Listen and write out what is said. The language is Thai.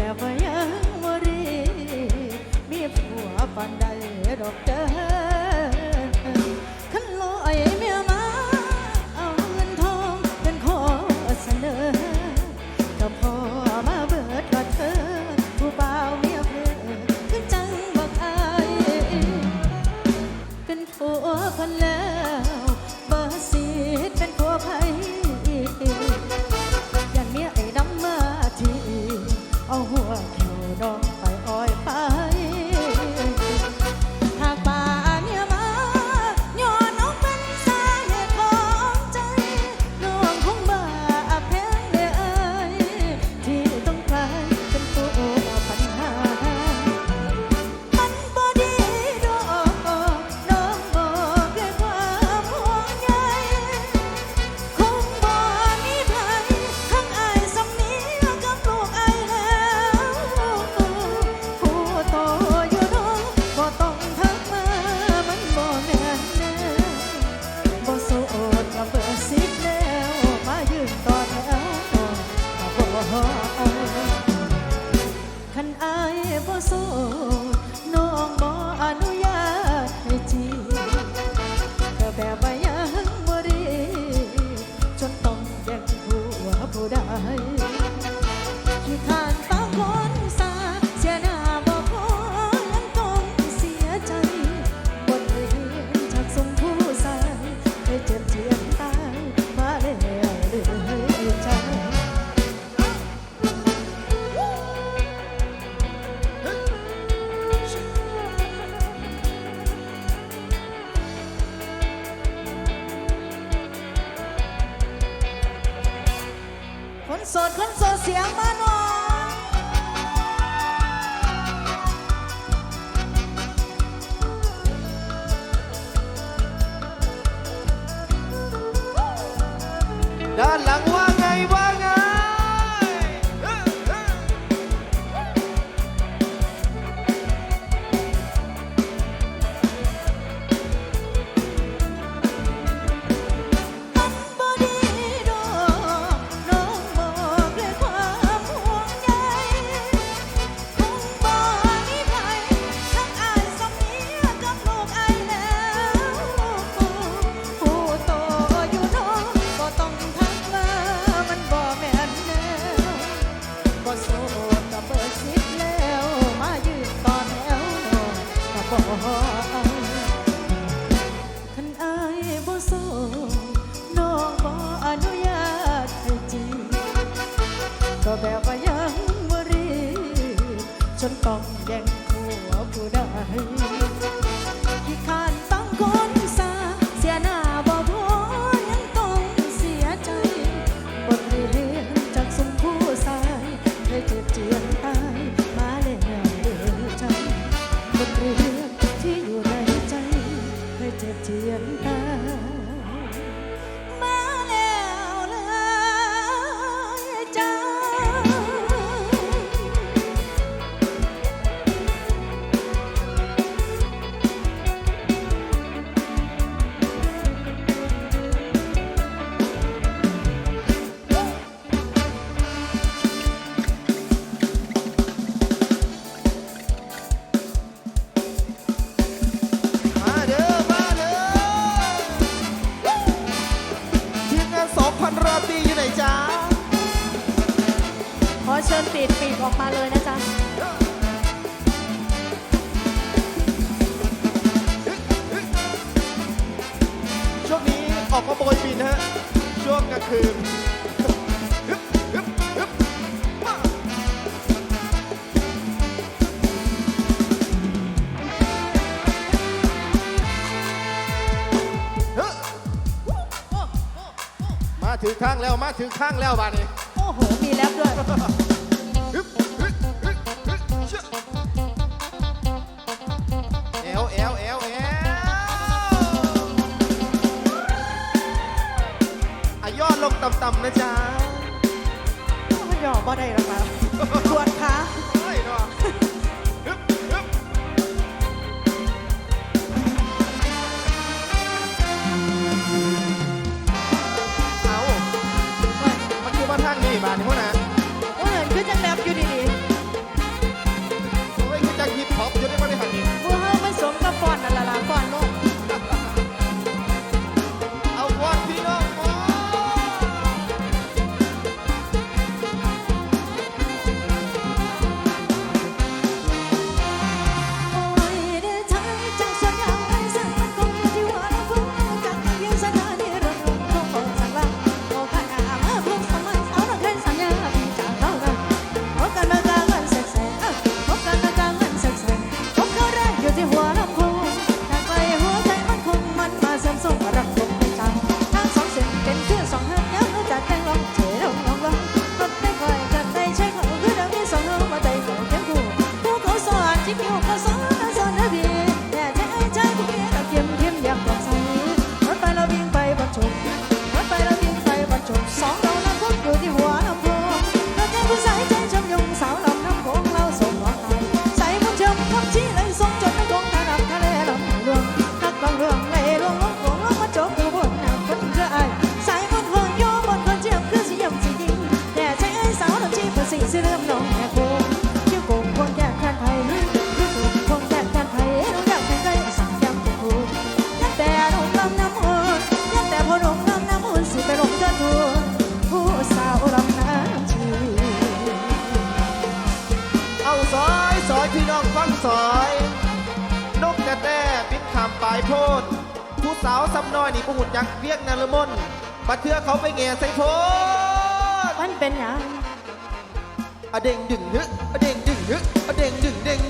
แต่ว่ายังบ่รีมีผัวปันใดดอกเด้อ สดขึ้นสดเสียงมาหน่อยด้านหลังว่า แบบว่ายังบ่รีฉันต้องแย่ง นปีดปีดออกมาเลยนะจ๊ะช่วงนี้ออกมาโบยบินะฮะ ช่วงกลางคืนมาถือข้างแล้วมาถือข้างแล้วบ้านนี้ โอ้โห มีแล้วด้วย ต่ำๆนะจ๊ะมัหยอกบ่ได้หรอกค่ะตรวจคะ องฟังสอย นกกระแต้ปินขามปลายโพดผู้สาวซ้ำน้อยนี่ผู้หุ่นยักษ์เวียกนารมนปัดเทือเขาไปแง่ใส่โพดมันเป็นหยัง อะเด้งดึงนึกอะเด้งดึงนึกอะเด้งดึงเด้ง